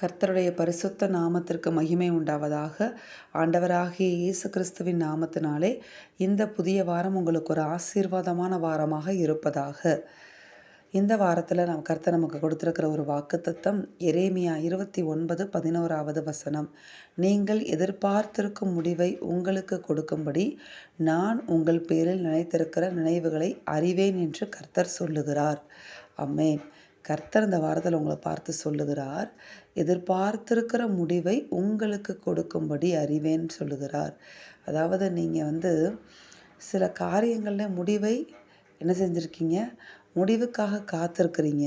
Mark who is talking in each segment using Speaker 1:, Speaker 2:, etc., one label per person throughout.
Speaker 1: கர்த்தருடைய பரிசுத்த நாமத்திற்கு மகிமை உண்டாவதாக ஆண்டவராகிய இயேசு கிறிஸ்துவின் நாமத்தினாலே இந்த புதிய வாரம் உங்களுக்கு ஒரு ஆசீர்வாதமான வாரமாக இருப்பதாக இந்த வாரத்தில் நம் கர்த்தர் நமக்கு கொடுத்துருக்கிற ஒரு வாக்குத்தத்தம் எரேமியா இருபத்தி ஒன்பது பதினோராவது வசனம் நீங்கள் எதிர்பார்த்திருக்கும் முடிவை உங்களுக்கு கொடுக்கும்படி நான் உங்கள் பேரில் நினைத்திருக்கிற நினைவுகளை அறிவேன் என்று கர்த்தர் சொல்லுகிறார் அம்மேன் கர்த்தர் இந்த வாரத்தில் உங்களை பார்த்து சொல்லுகிறார் எதிர்பார்த்திருக்கிற முடிவை உங்களுக்கு கொடுக்கும்படி அறிவேன்னு சொல்லுகிறார் அதாவது நீங்கள் வந்து சில காரியங்களில் முடிவை என்ன செஞ்சுருக்கீங்க முடிவுக்காக காத்திருக்கிறீங்க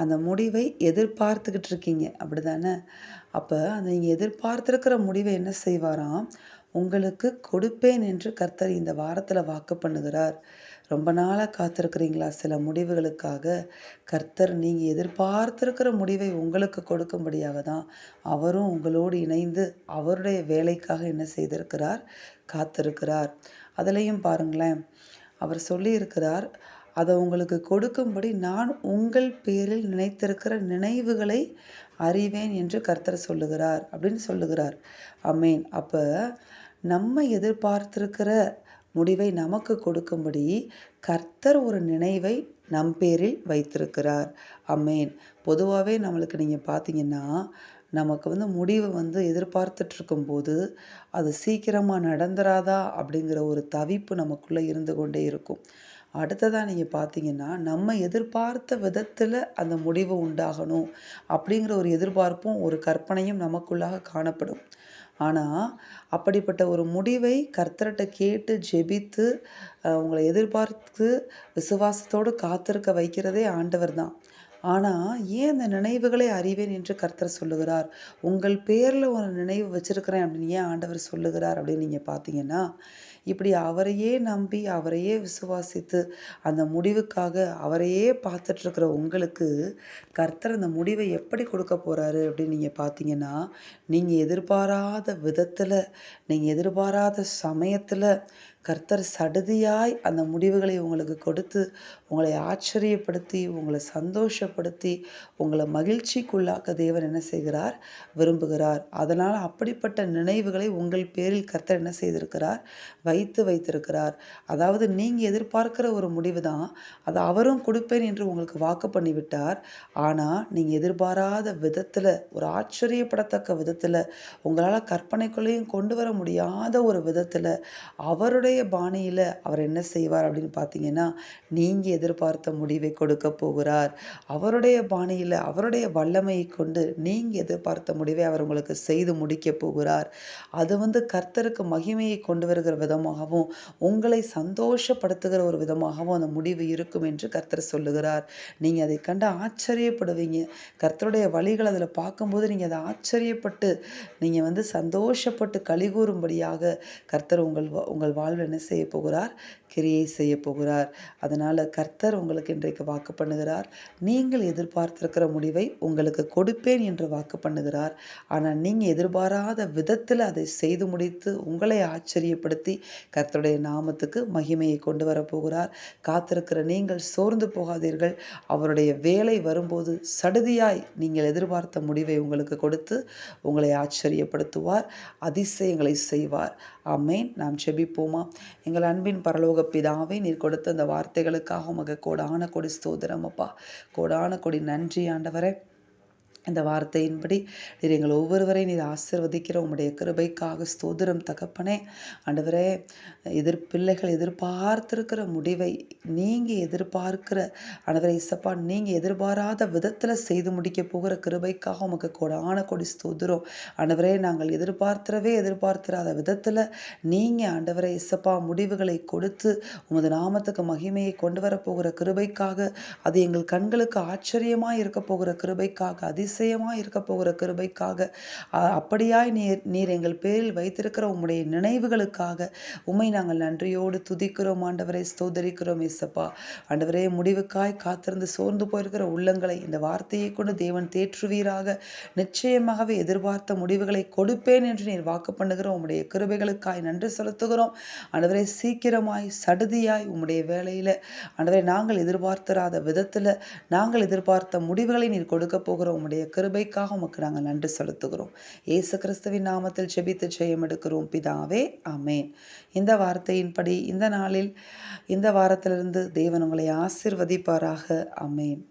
Speaker 1: அந்த முடிவை எதிர்பார்த்துக்கிட்டு இருக்கீங்க அப்படி தானே அப்போ அந்த நீங்கள் எதிர்பார்த்துருக்கிற முடிவை என்ன செய்வாராம் உங்களுக்கு கொடுப்பேன் என்று கர்த்தர் இந்த வாரத்தில் வாக்கு பண்ணுகிறார் ரொம்ப நாளாக காத்திருக்கிறீங்களா சில முடிவுகளுக்காக கர்த்தர் நீங்கள் எதிர்பார்த்திருக்கிற முடிவை உங்களுக்கு கொடுக்கும்படியாக தான் அவரும் உங்களோடு இணைந்து அவருடைய வேலைக்காக என்ன செய்திருக்கிறார் காத்திருக்கிறார் அதுலேயும் பாருங்களேன் அவர் சொல்லியிருக்கிறார் அதை உங்களுக்கு கொடுக்கும்படி நான் உங்கள் பேரில் நினைத்திருக்கிற நினைவுகளை அறிவேன் என்று கர்த்தர் சொல்லுகிறார் அப்படின்னு சொல்லுகிறார் அமேன் அப்போ நம்ம எதிர்பார்த்திருக்கிற முடிவை நமக்கு கொடுக்கும்படி கர்த்தர் ஒரு நினைவை நம் பேரில் வைத்திருக்கிறார் அம்மேன் பொதுவாகவே நம்மளுக்கு நீங்கள் பார்த்தீங்கன்னா நமக்கு வந்து முடிவு வந்து எதிர்பார்த்துட்ருக்கும் போது அது சீக்கிரமாக நடந்துராதா அப்படிங்கிற ஒரு தவிப்பு நமக்குள்ளே இருந்து கொண்டே இருக்கும் அடுத்ததாக நீங்கள் பார்த்தீங்கன்னா நம்ம எதிர்பார்த்த விதத்தில் அந்த முடிவு உண்டாகணும் அப்படிங்கிற ஒரு எதிர்பார்ப்பும் ஒரு கற்பனையும் நமக்குள்ளாக காணப்படும் ஆனால் அப்படிப்பட்ட ஒரு முடிவை கர்த்தர்கிட்ட கேட்டு ஜெபித்து உங்களை எதிர்பார்த்து விசுவாசத்தோடு காத்திருக்க வைக்கிறதே ஆண்டவர் தான் ஆனால் ஏன் அந்த நினைவுகளை அறிவேன் என்று கர்த்தர் சொல்லுகிறார் உங்கள் பேரில் ஒரு நினைவு வச்சுருக்கிறேன் அப்படின்னு ஏன் ஆண்டவர் சொல்லுகிறார் அப்படின்னு நீங்கள் பார்த்தீங்கன்னா இப்படி அவரையே நம்பி அவரையே விசுவாசித்து அந்த முடிவுக்காக அவரையே பார்த்துட்ருக்கிற உங்களுக்கு கர்த்தர் அந்த முடிவை எப்படி கொடுக்க போகிறாரு அப்படின்னு நீங்கள் பார்த்தீங்கன்னா நீங்கள் எதிர்பாராத விதத்தில் நீங்கள் எதிர்பாராத சமயத்தில் கர்த்தர் சடுதியாய் அந்த முடிவுகளை உங்களுக்கு கொடுத்து உங்களை ஆச்சரியப்படுத்தி உங்களை சந்தோஷப்படுத்தி உங்களை மகிழ்ச்சிக்குள்ளாக்க தேவன் என்ன செய்கிறார் விரும்புகிறார் அதனால் அப்படிப்பட்ட நினைவுகளை உங்கள் பேரில் கர்த்தர் என்ன செய்திருக்கிறார் வைத்து வைத்திருக்கிறார் அதாவது நீங்கள் எதிர்பார்க்கிற ஒரு முடிவு தான் அது அவரும் கொடுப்பேன் என்று உங்களுக்கு வாக்கு பண்ணிவிட்டார் ஆனால் நீங்கள் எதிர்பாராத விதத்தில் ஒரு ஆச்சரியப்படத்தக்க விதத்தில் உங்களால் கற்பனைக்குள்ளேயும் கொண்டு வர முடியாத ஒரு விதத்தில் அவருடைய பாணியில் அவர் என்ன செய்வார் அப்படின்னு பார்த்தீங்கன்னா நீங்கள் எதிர்பார்த்த முடிவை கொடுக்க போகிறார் அவருடைய பாணியில் அவருடைய வல்லமையை கொண்டு நீங்கள் எதிர்பார்த்த முடிவை அவர் உங்களுக்கு செய்து முடிக்க போகிறார் அது வந்து கர்த்தருக்கு மகிமையை கொண்டு வருகிற விதமாகவும் உங்களை சந்தோஷப்படுத்துகிற ஒரு விதமாகவும் அந்த முடிவு இருக்கும் என்று கர்த்தர் சொல்லுகிறார் நீங்கள் அதை கண்டு ஆச்சரியப்படுவீங்க கர்த்தருடைய வழிகள் அதில் பார்க்கும்போது நீங்கள் அதை ஆச்சரியப்பட்டு நீங்கள் வந்து சந்தோஷப்பட்டு கூறும்படியாக கர்த்தர் உங்கள் உங்கள் வாழ்வு என்ன செய்ய போகிறார் கிரியை செய்ய போகிறார் அதனால் கர் கர்த்தர் உங்களுக்கு இன்றைக்கு வாக்கு பண்ணுகிறார் நீங்கள் எதிர்பார்த்திருக்கிற முடிவை உங்களுக்கு கொடுப்பேன் என்று வாக்கு பண்ணுகிறார் ஆனால் நீங்கள் எதிர்பாராத விதத்தில் அதை செய்து முடித்து உங்களை ஆச்சரியப்படுத்தி கர்த்தருடைய நாமத்துக்கு மகிமையை கொண்டு வரப்போகிறார் காத்திருக்கிற நீங்கள் சோர்ந்து போகாதீர்கள் அவருடைய வேலை வரும்போது சடுதியாய் நீங்கள் எதிர்பார்த்த முடிவை உங்களுக்கு கொடுத்து உங்களை ஆச்சரியப்படுத்துவார் அதிசயங்களை செய்வார் ஆமேன் நாம் செபிப்போமா எங்கள் அன்பின் பரலோக பிதாவை நீர் கொடுத்த அந்த வார்த்தைகளுக்காக உமக்கு கோடான கொடி ஸ்தோத்திரம் அப்பா கோடான கொடி நன்றி ஆண்டவரே இந்த வார்த்தையின்படி நீர் எங்கள் ஒவ்வொருவரையும் நீர் ஆசிர்வதிக்கிற உங்களுடைய கிருபைக்காக ஸ்தோதிரம் தகப்பனே அண்டவரே எதிர் பிள்ளைகள் எதிர்பார்த்திருக்கிற முடிவை நீங்கள் எதிர்பார்க்கிற அண்டவரை இசப்பா நீங்கள் எதிர்பாராத விதத்தில் செய்து முடிக்க போகிற கிருபைக்காக உமக்கு கொடான கொடி ஸ்தோதிரம் அண்டவரே நாங்கள் எதிர்பார்த்துறவே எதிர்பார்த்திராத விதத்தில் நீங்கள் அண்டவரை இசப்பா முடிவுகளை கொடுத்து உமது நாமத்துக்கு மகிமையை கொண்டு வரப்போகிற கிருபைக்காக அது எங்கள் கண்களுக்கு ஆச்சரியமாக இருக்க போகிற கிருபைக்காக அதி அதிசயமாய் இருக்க போகிற கிருபைக்காக அப்படியாய் நீர் நீர் எங்கள் பேரில் வைத்திருக்கிற உம்முடைய நினைவுகளுக்காக உம்மை நாங்கள் நன்றியோடு துதிக்கிறோம் ஆண்டவரை ஸ்தோதரிக்கிறோம் இசப்பா ஆண்டவரே முடிவுக்காய் காத்திருந்து சோர்ந்து போயிருக்கிற உள்ளங்களை இந்த வார்த்தையை கொண்டு தேவன் தேற்றுவீராக நிச்சயமாகவே எதிர்பார்த்த முடிவுகளை கொடுப்பேன் என்று நீர் வாக்கு பண்ணுகிறோம் உம்முடைய கிருபைகளுக்காய் நன்றி செலுத்துகிறோம் ஆண்டவரை சீக்கிரமாய் சடுதியாய் உம்முடைய வேலையில் ஆண்டவரை நாங்கள் எதிர்பார்த்திராத விதத்தில் நாங்கள் எதிர்பார்த்த முடிவுகளை நீர் கொடுக்க போகிறோம் உம்முடைய உம்முடைய கிருபைக்காக உமக்கு நாங்கள் நன்றி செலுத்துகிறோம் ஏசு கிறிஸ்துவின் நாமத்தில் செபித்து ஜெயம் எடுக்கிறோம் பிதாவே அமேன் இந்த வார்த்தையின்படி இந்த நாளில் இந்த வாரத்திலிருந்து தேவன் உங்களை ஆசிர்வதிப்பாராக அமேன்